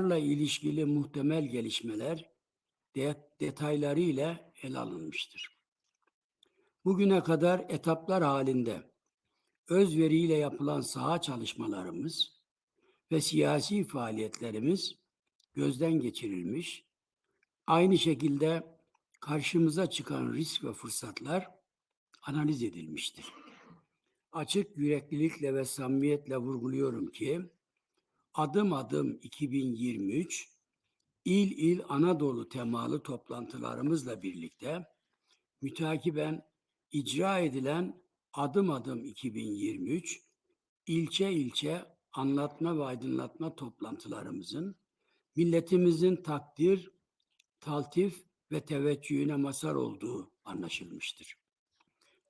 Bunlarla ilişkili muhtemel gelişmeler de- detaylarıyla ele alınmıştır. Bugüne kadar etaplar halinde özveriyle yapılan saha çalışmalarımız ve siyasi faaliyetlerimiz gözden geçirilmiş, aynı şekilde karşımıza çıkan risk ve fırsatlar analiz edilmiştir. Açık yüreklilikle ve samimiyetle vurguluyorum ki adım adım 2023 il il Anadolu temalı toplantılarımızla birlikte mütakiben icra edilen adım adım 2023 ilçe ilçe anlatma ve aydınlatma toplantılarımızın milletimizin takdir, taltif ve teveccühüne mazhar olduğu anlaşılmıştır.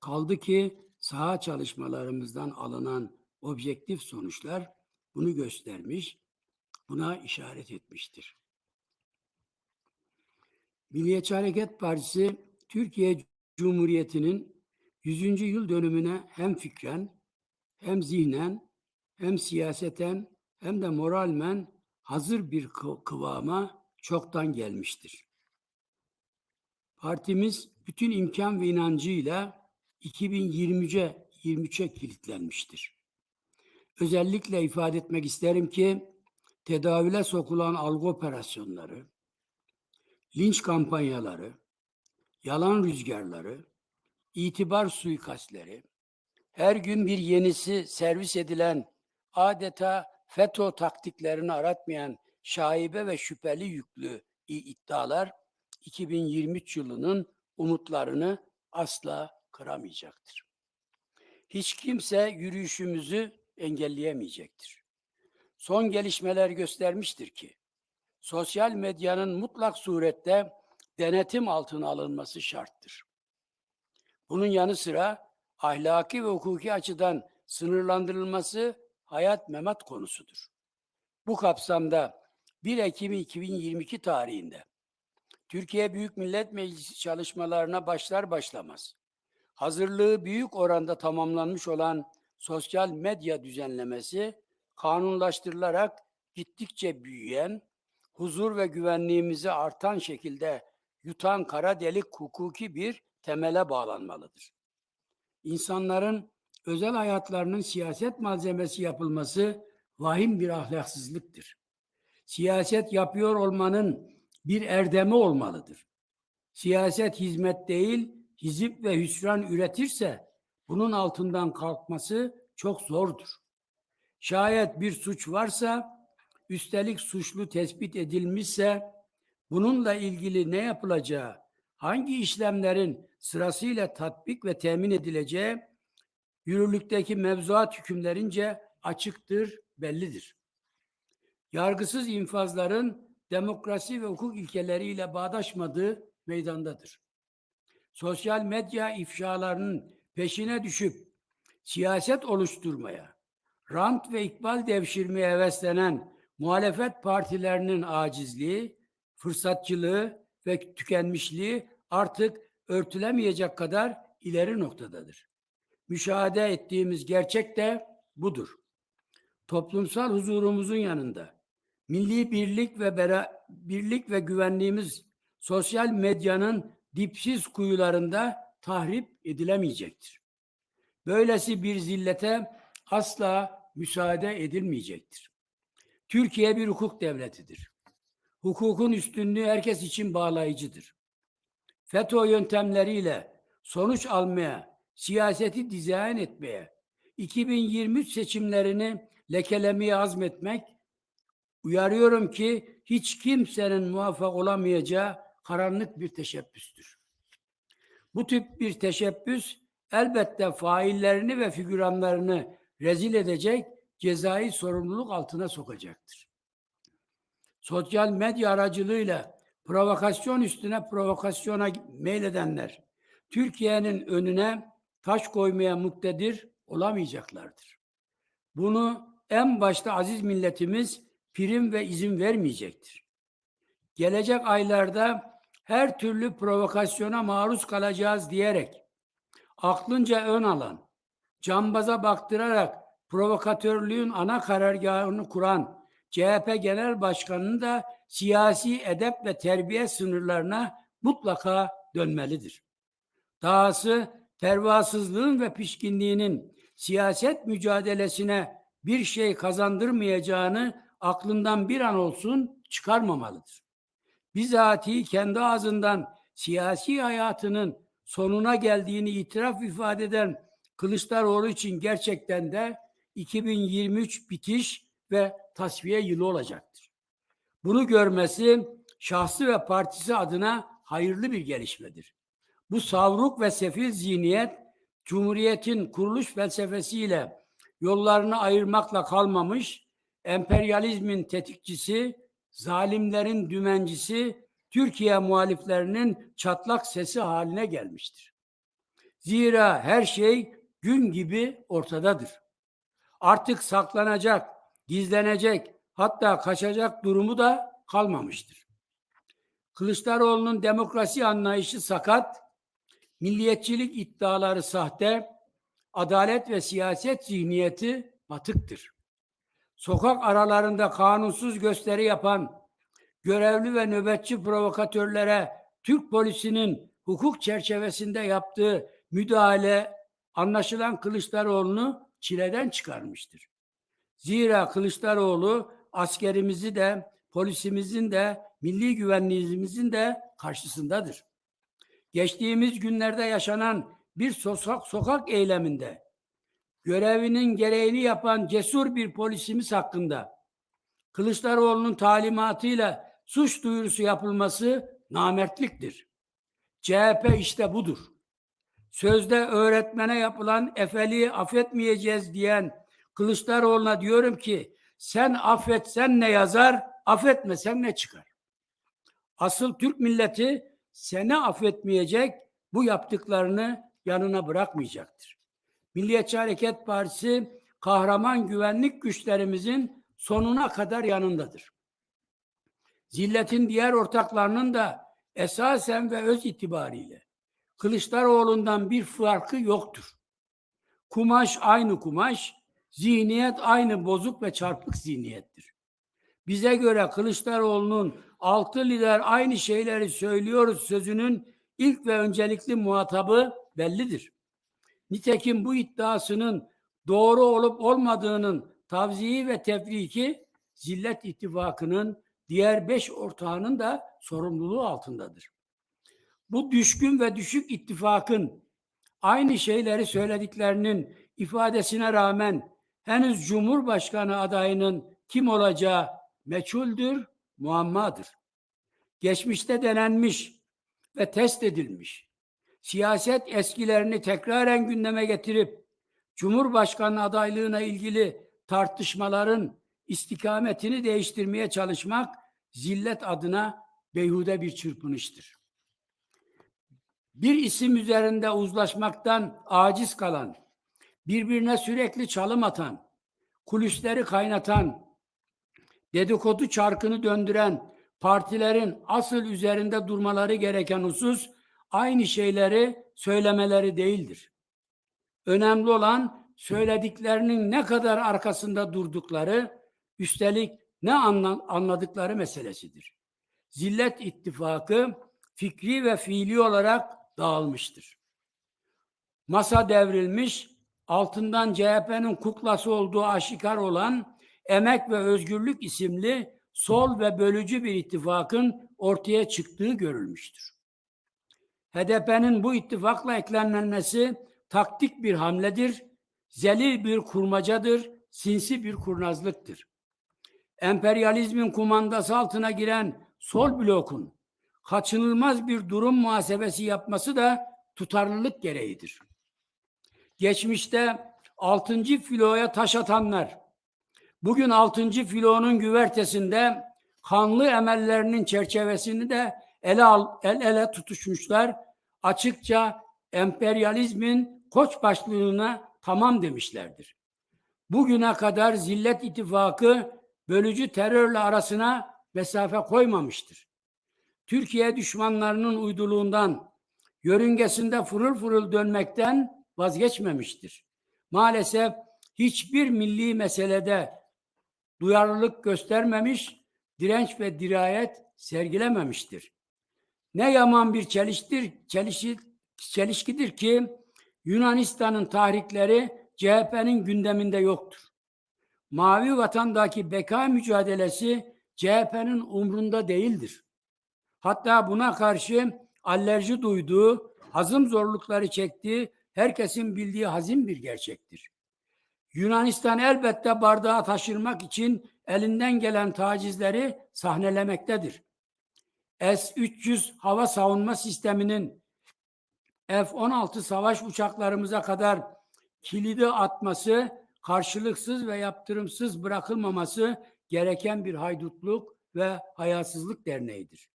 Kaldı ki saha çalışmalarımızdan alınan objektif sonuçlar bunu göstermiş, buna işaret etmiştir. Milliyetçi Hareket Partisi Türkiye Cumhuriyeti'nin 100. yıl dönümüne hem fikren, hem zihnen, hem siyaseten, hem de moralmen hazır bir kı- kıvama çoktan gelmiştir. Partimiz bütün imkan ve inancıyla 2023'e 23'e kilitlenmiştir. Özellikle ifade etmek isterim ki tedavüle sokulan algı operasyonları, linç kampanyaları, yalan rüzgarları, itibar suikastleri, her gün bir yenisi servis edilen adeta FETÖ taktiklerini aratmayan şaibe ve şüpheli yüklü iddialar 2023 yılının umutlarını asla kıramayacaktır. Hiç kimse yürüyüşümüzü engelleyemeyecektir. Son gelişmeler göstermiştir ki sosyal medyanın mutlak surette denetim altına alınması şarttır. Bunun yanı sıra ahlaki ve hukuki açıdan sınırlandırılması hayat memat konusudur. Bu kapsamda 1 Ekim 2022 tarihinde Türkiye Büyük Millet Meclisi çalışmalarına başlar başlamaz hazırlığı büyük oranda tamamlanmış olan sosyal medya düzenlemesi kanunlaştırılarak gittikçe büyüyen, huzur ve güvenliğimizi artan şekilde yutan kara delik hukuki bir temele bağlanmalıdır. İnsanların özel hayatlarının siyaset malzemesi yapılması vahim bir ahlaksızlıktır. Siyaset yapıyor olmanın bir erdemi olmalıdır. Siyaset hizmet değil, hizip ve hüsran üretirse bunun altından kalkması çok zordur. Şayet bir suç varsa, üstelik suçlu tespit edilmişse bununla ilgili ne yapılacağı, hangi işlemlerin sırasıyla tatbik ve temin edileceği yürürlükteki mevzuat hükümlerince açıktır, bellidir. Yargısız infazların demokrasi ve hukuk ilkeleriyle bağdaşmadığı meydandadır sosyal medya ifşalarının peşine düşüp siyaset oluşturmaya, rant ve ikbal devşirmeye heveslenen muhalefet partilerinin acizliği, fırsatçılığı ve tükenmişliği artık örtülemeyecek kadar ileri noktadadır. Müşahede ettiğimiz gerçek de budur. Toplumsal huzurumuzun yanında milli birlik ve bera, birlik ve güvenliğimiz sosyal medyanın dipsiz kuyularında tahrip edilemeyecektir. Böylesi bir zillete asla müsaade edilmeyecektir. Türkiye bir hukuk devletidir. Hukukun üstünlüğü herkes için bağlayıcıdır. FETÖ yöntemleriyle sonuç almaya, siyaseti dizayn etmeye, 2023 seçimlerini lekelemeye azmetmek, uyarıyorum ki hiç kimsenin muvaffak olamayacağı karanlık bir teşebbüstür. Bu tip bir teşebbüs elbette faillerini ve figüranlarını rezil edecek, cezai sorumluluk altına sokacaktır. Sosyal medya aracılığıyla provokasyon üstüne provokasyona meyledenler Türkiye'nin önüne taş koymaya muktedir olamayacaklardır. Bunu en başta aziz milletimiz prim ve izin vermeyecektir. Gelecek aylarda her türlü provokasyona maruz kalacağız diyerek aklınca ön alan, cambaza baktırarak provokatörlüğün ana karargahını kuran CHP Genel Başkanı'nın da siyasi edep ve terbiye sınırlarına mutlaka dönmelidir. Dahası pervasızlığın ve pişkinliğinin siyaset mücadelesine bir şey kazandırmayacağını aklından bir an olsun çıkarmamalıdır. Bizatihi kendi ağzından siyasi hayatının sonuna geldiğini itiraf ifade eden Kılıçdaroğlu için gerçekten de 2023 bitiş ve tasfiye yılı olacaktır. Bunu görmesi şahsı ve partisi adına hayırlı bir gelişmedir. Bu savruk ve sefil zihniyet Cumhuriyet'in kuruluş felsefesiyle yollarını ayırmakla kalmamış, emperyalizmin tetikçisi, zalimlerin dümencisi, Türkiye muhaliflerinin çatlak sesi haline gelmiştir. Zira her şey gün gibi ortadadır. Artık saklanacak, gizlenecek, hatta kaçacak durumu da kalmamıştır. Kılıçdaroğlu'nun demokrasi anlayışı sakat, milliyetçilik iddiaları sahte, adalet ve siyaset zihniyeti batıktır. Sokak aralarında kanunsuz gösteri yapan görevli ve nöbetçi provokatörlere Türk polisinin hukuk çerçevesinde yaptığı müdahale anlaşılan Kılıçdaroğlu'nu çileden çıkarmıştır. Zira Kılıçdaroğlu askerimizi de polisimizin de milli güvenliğimizin de karşısındadır. Geçtiğimiz günlerde yaşanan bir sokak, sokak eyleminde görevinin gereğini yapan cesur bir polisimiz hakkında Kılıçdaroğlu'nun talimatıyla suç duyurusu yapılması namertliktir. CHP işte budur. Sözde öğretmene yapılan efeliği affetmeyeceğiz diyen Kılıçdaroğlu'na diyorum ki sen affetsen ne yazar, affetmesen ne çıkar? Asıl Türk milleti seni affetmeyecek, bu yaptıklarını yanına bırakmayacaktır. Milliyetçi Hareket Partisi kahraman güvenlik güçlerimizin sonuna kadar yanındadır. Zilletin diğer ortaklarının da esasen ve öz itibariyle Kılıçdaroğlu'ndan bir farkı yoktur. Kumaş aynı kumaş, zihniyet aynı bozuk ve çarpık zihniyettir. Bize göre Kılıçdaroğlu'nun altı lider aynı şeyleri söylüyoruz sözünün ilk ve öncelikli muhatabı bellidir. Nitekim bu iddiasının doğru olup olmadığının tavziyi ve tefriki Zillet İttifakı'nın diğer beş ortağının da sorumluluğu altındadır. Bu düşkün ve düşük ittifakın aynı şeyleri söylediklerinin ifadesine rağmen henüz Cumhurbaşkanı adayının kim olacağı meçhuldür, muammadır. Geçmişte denenmiş ve test edilmiş. Siyaset eskilerini tekraren gündeme getirip Cumhurbaşkanı adaylığına ilgili tartışmaların istikametini değiştirmeye çalışmak zillet adına beyhude bir çırpınıştır. Bir isim üzerinde uzlaşmaktan aciz kalan, birbirine sürekli çalım atan, kulisleri kaynatan, dedikodu çarkını döndüren partilerin asıl üzerinde durmaları gereken husus aynı şeyleri söylemeleri değildir. Önemli olan söylediklerinin ne kadar arkasında durdukları, üstelik ne anladıkları meselesidir. Zillet ittifakı fikri ve fiili olarak dağılmıştır. Masa devrilmiş, altından CHP'nin kuklası olduğu aşikar olan Emek ve Özgürlük isimli sol ve bölücü bir ittifakın ortaya çıktığı görülmüştür. HDP'nin bu ittifakla eklenmesi taktik bir hamledir, zelil bir kurmacadır, sinsi bir kurnazlıktır. Emperyalizmin kumandası altına giren sol blokun kaçınılmaz bir durum muhasebesi yapması da tutarlılık gereğidir. Geçmişte 6. filoya taş atanlar, bugün 6. filonun güvertesinde kanlı emellerinin çerçevesini de ele al, el ele tutuşmuşlar. Açıkça emperyalizmin koç başlığına tamam demişlerdir. Bugüne kadar zillet ittifakı bölücü terörle arasına mesafe koymamıştır. Türkiye düşmanlarının uyduluğundan, yörüngesinde fırıl fırıl dönmekten vazgeçmemiştir. Maalesef hiçbir milli meselede duyarlılık göstermemiş, direnç ve dirayet sergilememiştir. Ne yaman bir çeliştir, çelişi, çelişkidir ki Yunanistan'ın tahrikleri CHP'nin gündeminde yoktur. Mavi vatandaki beka mücadelesi CHP'nin umrunda değildir. Hatta buna karşı alerji duyduğu, hazım zorlukları çektiği herkesin bildiği hazin bir gerçektir. Yunanistan elbette bardağı taşırmak için elinden gelen tacizleri sahnelemektedir. S-300 hava savunma sisteminin F-16 savaş uçaklarımıza kadar kilidi atması, karşılıksız ve yaptırımsız bırakılmaması gereken bir haydutluk ve hayasızlık derneğidir.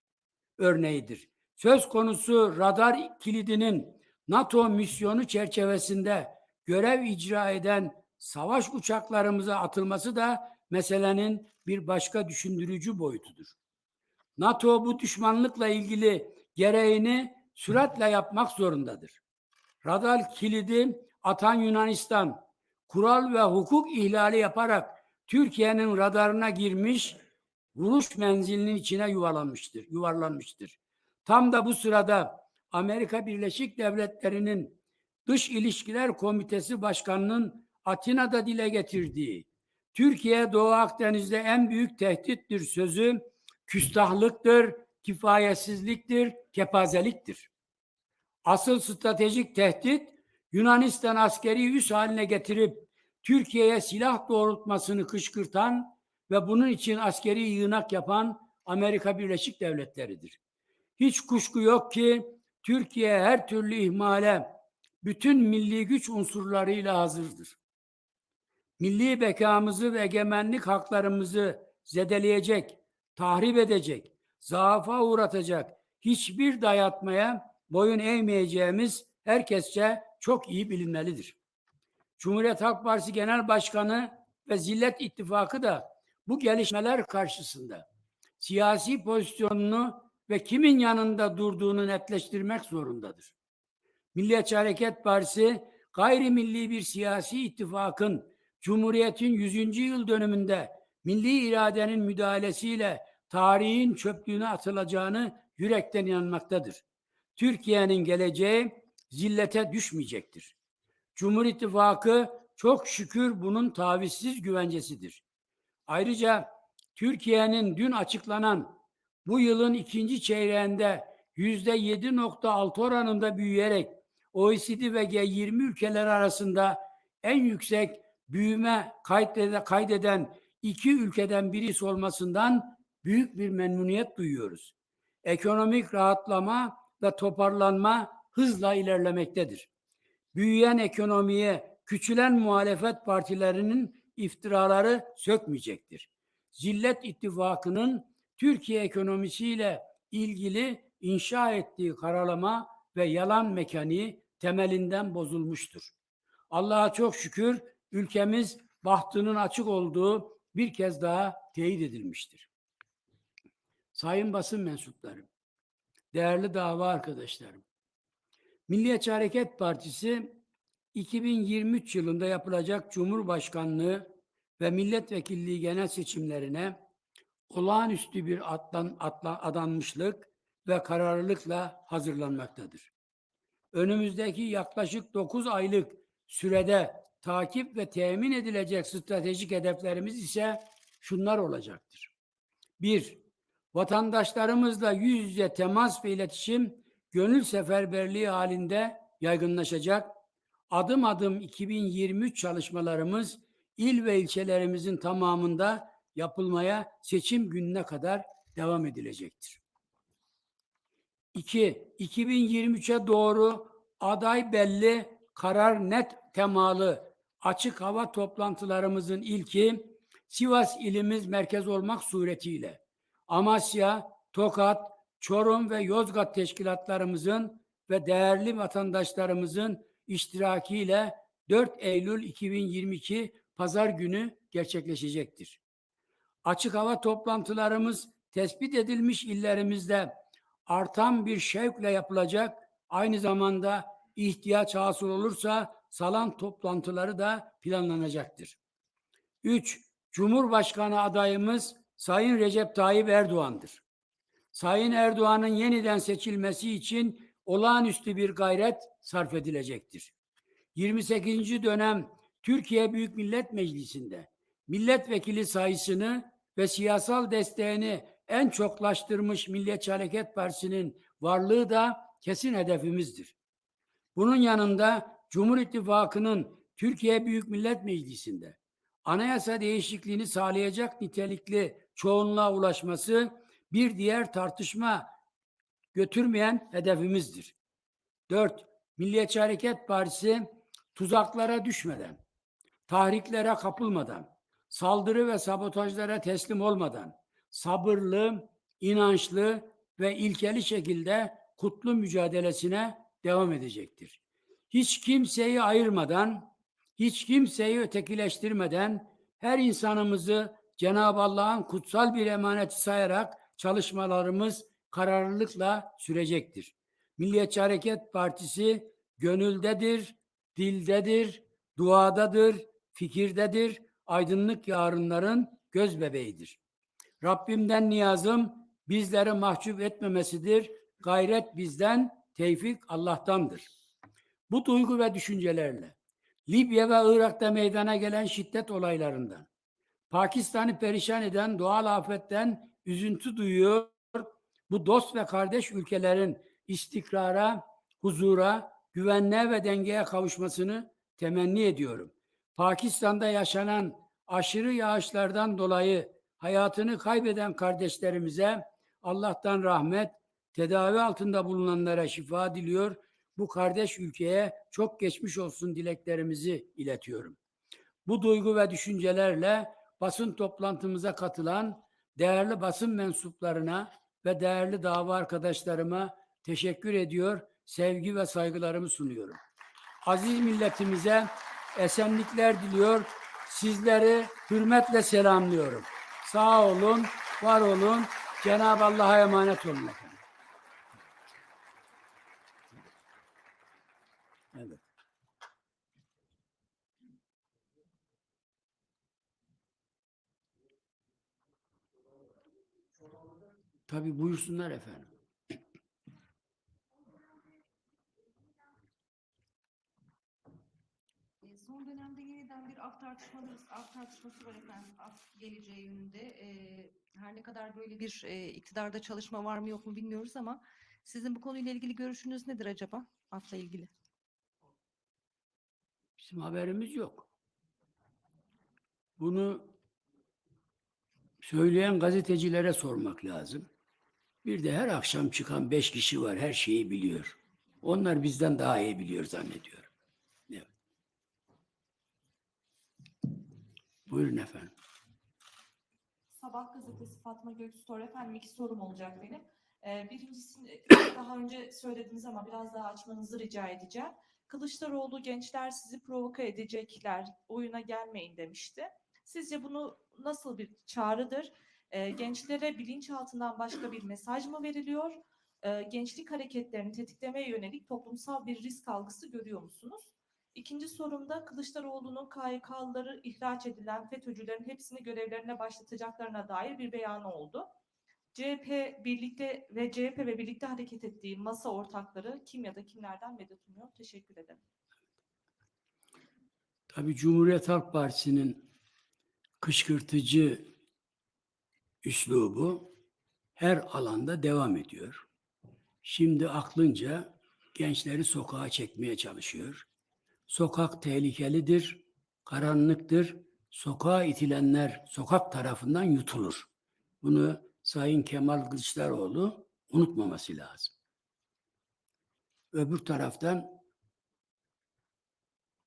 Örneğidir. Söz konusu radar kilidinin NATO misyonu çerçevesinde görev icra eden savaş uçaklarımıza atılması da meselenin bir başka düşündürücü boyutudur. NATO bu düşmanlıkla ilgili gereğini süratle yapmak zorundadır. Radar kilidi atan Yunanistan kural ve hukuk ihlali yaparak Türkiye'nin radarına girmiş, vuruş menzilinin içine yuvarlanmıştır, yuvarlanmıştır. Tam da bu sırada Amerika Birleşik Devletleri'nin Dış İlişkiler Komitesi Başkanı'nın Atina'da dile getirdiği Türkiye Doğu Akdeniz'de en büyük tehdittir sözü küstahlıktır, kifayetsizliktir, kepazeliktir. Asıl stratejik tehdit Yunanistan askeri üs haline getirip Türkiye'ye silah doğrultmasını kışkırtan ve bunun için askeri yığınak yapan Amerika Birleşik Devletleri'dir. Hiç kuşku yok ki Türkiye her türlü ihmale bütün milli güç unsurlarıyla hazırdır. Milli bekamızı ve egemenlik haklarımızı zedeleyecek, tahrip edecek, zaafa uğratacak hiçbir dayatmaya boyun eğmeyeceğimiz herkesçe çok iyi bilinmelidir. Cumhuriyet Halk Partisi Genel Başkanı ve Zillet İttifakı da bu gelişmeler karşısında siyasi pozisyonunu ve kimin yanında durduğunu netleştirmek zorundadır. Milliyetçi Hareket Partisi gayrimilli bir siyasi ittifakın Cumhuriyet'in 100. yıl dönümünde milli iradenin müdahalesiyle tarihin çöplüğüne atılacağını yürekten inanmaktadır. Türkiye'nin geleceği zillete düşmeyecektir. Cumhur İttifakı çok şükür bunun tavizsiz güvencesidir. Ayrıca Türkiye'nin dün açıklanan bu yılın ikinci çeyreğinde yüzde 7.6 oranında büyüyerek OECD ve G20 ülkeler arasında en yüksek büyüme kaydeden iki ülkeden birisi olmasından büyük bir memnuniyet duyuyoruz. Ekonomik rahatlama ve toparlanma hızla ilerlemektedir. Büyüyen ekonomiye küçülen muhalefet partilerinin iftiraları sökmeyecektir. Zillet İttifakı'nın Türkiye ekonomisiyle ilgili inşa ettiği karalama ve yalan mekaniği temelinden bozulmuştur. Allah'a çok şükür ülkemiz bahtının açık olduğu bir kez daha teyit edilmiştir. Sayın basın mensupları, değerli dava arkadaşlarım, Milliyetçi Hareket Partisi 2023 yılında yapılacak Cumhurbaşkanlığı ve milletvekilliği genel seçimlerine olağanüstü bir atlan, atla, adanmışlık ve kararlılıkla hazırlanmaktadır. Önümüzdeki yaklaşık 9 aylık sürede takip ve temin edilecek stratejik hedeflerimiz ise şunlar olacaktır. Bir, vatandaşlarımızla yüz yüze temas ve iletişim gönül seferberliği halinde yaygınlaşacak. Adım adım 2023 çalışmalarımız il ve ilçelerimizin tamamında yapılmaya seçim gününe kadar devam edilecektir. 2. 2023'e doğru aday belli, karar net temalı açık hava toplantılarımızın ilki Sivas ilimiz merkez olmak suretiyle Amasya, Tokat, Çorum ve Yozgat teşkilatlarımızın ve değerli vatandaşlarımızın iştirakiyle 4 Eylül 2022 Pazar günü gerçekleşecektir. Açık hava toplantılarımız tespit edilmiş illerimizde artan bir şevkle yapılacak. Aynı zamanda ihtiyaç hasıl olursa salan toplantıları da planlanacaktır. 3. Cumhurbaşkanı adayımız Sayın Recep Tayyip Erdoğan'dır. Sayın Erdoğan'ın yeniden seçilmesi için olağanüstü bir gayret sarf edilecektir. 28. dönem Türkiye Büyük Millet Meclisi'nde milletvekili sayısını ve siyasal desteğini en çoklaştırmış Milliyetçi Hareket Partisi'nin varlığı da kesin hedefimizdir. Bunun yanında Cumhur İttifakı'nın Türkiye Büyük Millet Meclisi'nde anayasa değişikliğini sağlayacak nitelikli çoğunluğa ulaşması bir diğer tartışma götürmeyen hedefimizdir. 4. Milliyetçi Hareket Partisi tuzaklara düşmeden, tahriklere kapılmadan, saldırı ve sabotajlara teslim olmadan, sabırlı, inançlı ve ilkeli şekilde kutlu mücadelesine devam edecektir. Hiç kimseyi ayırmadan, hiç kimseyi ötekileştirmeden her insanımızı Cenab-ı Allah'ın kutsal bir emaneti sayarak çalışmalarımız kararlılıkla sürecektir. Milliyetçi Hareket Partisi gönüldedir, dildedir, duadadır, fikirdedir, aydınlık yarınların göz bebeğidir. Rabbimden niyazım bizleri mahcup etmemesidir. Gayret bizden, tevfik Allah'tandır. Bu duygu ve düşüncelerle Libya ve Irak'ta meydana gelen şiddet olaylarından, Pakistan'ı perişan eden doğal afetten üzüntü duyuyor. Bu dost ve kardeş ülkelerin istikrara, huzura, güvenliğe ve dengeye kavuşmasını temenni ediyorum. Pakistan'da yaşanan aşırı yağışlardan dolayı hayatını kaybeden kardeşlerimize Allah'tan rahmet, tedavi altında bulunanlara şifa diliyor. Bu kardeş ülkeye çok geçmiş olsun dileklerimizi iletiyorum. Bu duygu ve düşüncelerle basın toplantımıza katılan değerli basın mensuplarına ve değerli dava arkadaşlarıma teşekkür ediyor, sevgi ve saygılarımı sunuyorum. Aziz milletimize esenlikler diliyor, sizleri hürmetle selamlıyorum. Sağ olun, var olun, Cenab-ı Allah'a emanet olun efendim. Evet. Tabii buyursunlar efendim. E, Son dönemde yeniden bir af tartışmaları, af tartışması var efendim, af geleceği yönünde. E, her ne kadar böyle bir e, iktidarda çalışma var mı yok mu bilmiyoruz ama sizin bu konuyla ilgili görüşünüz nedir acaba afla ilgili? Bizim haberimiz yok. Bunu söyleyen gazetecilere sormak lazım. Bir de her akşam çıkan beş kişi var, her şeyi biliyor. Onlar bizden daha iyi biliyor zannediyorum. Evet. Buyurun efendim. Sabah gazetesi Fatma Göksutor efendim iki sorum olacak benim. Ee, birincisi daha önce söylediniz ama biraz daha açmanızı rica edeceğim. Kılıçdaroğlu gençler sizi provoka edecekler, oyuna gelmeyin demişti. Sizce bunu nasıl bir çağrıdır? Ee, gençlere bilinçaltından başka bir mesaj mı veriliyor? Ee, gençlik hareketlerini tetiklemeye yönelik toplumsal bir risk algısı görüyor musunuz? İkinci sorumda Kılıçdaroğlu'nun KYK'lıları ihraç edilen FETÖ'cülerin hepsini görevlerine başlatacaklarına dair bir beyanı oldu. CHP birlikte ve CHP ve birlikte hareket ettiği masa ortakları kim ya da kimlerden medet umuyor? Teşekkür ederim. Tabii Cumhuriyet Halk Partisi'nin kışkırtıcı üslubu her alanda devam ediyor. Şimdi aklınca gençleri sokağa çekmeye çalışıyor. Sokak tehlikelidir, karanlıktır. Sokağa itilenler sokak tarafından yutulur. Bunu Sayın Kemal Kılıçdaroğlu unutmaması lazım. Öbür taraftan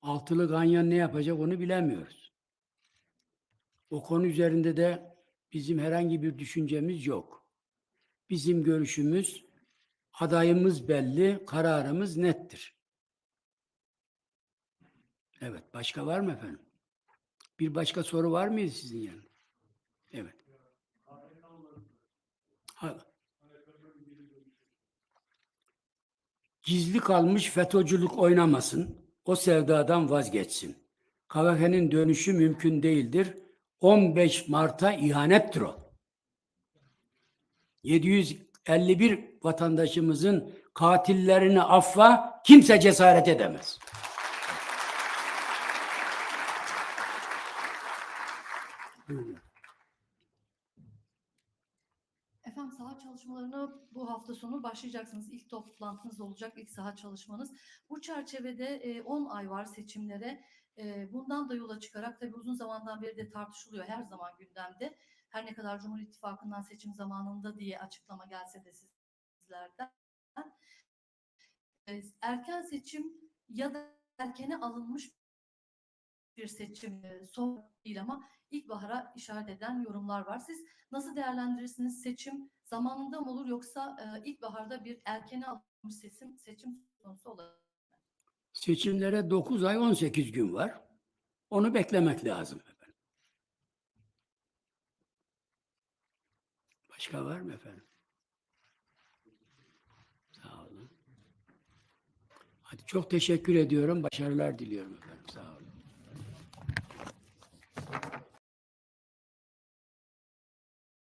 altılı ganyan ne yapacak onu bilemiyoruz. O konu üzerinde de bizim herhangi bir düşüncemiz yok. Bizim görüşümüz, adayımız belli, kararımız nettir. Evet, başka var mı efendim? Bir başka soru var mıydı sizin yanında? Evet. Ha- Gizli kalmış FETÖ'cülük oynamasın, o sevdadan vazgeçsin. KVK'nin dönüşü mümkün değildir, 15 Mart'a ihanettir o. 751 vatandaşımızın katillerini affa kimse cesaret edemez. Efendim saha çalışmalarına bu hafta sonu başlayacaksınız. İlk toplantınız olacak, ilk saha çalışmanız. Bu çerçevede e, 10 ay var seçimlere. Bundan da yola çıkarak tabii uzun zamandan beri de tartışılıyor her zaman gündemde. Her ne kadar Cumhur İttifakı'ndan seçim zamanında diye açıklama gelse de sizlerden. Erken seçim ya da erkene alınmış bir seçim son değil ama ilkbahara işaret eden yorumlar var. Siz nasıl değerlendirirsiniz? Seçim zamanında mı olur yoksa e, ilkbaharda bir erkene alınmış seçim seçim konusu olabilir? Seçimlere 9 ay 18 gün var. Onu beklemek lazım. efendim. Başka var mı efendim? Sağ olun. Hadi çok teşekkür ediyorum. Başarılar diliyorum efendim.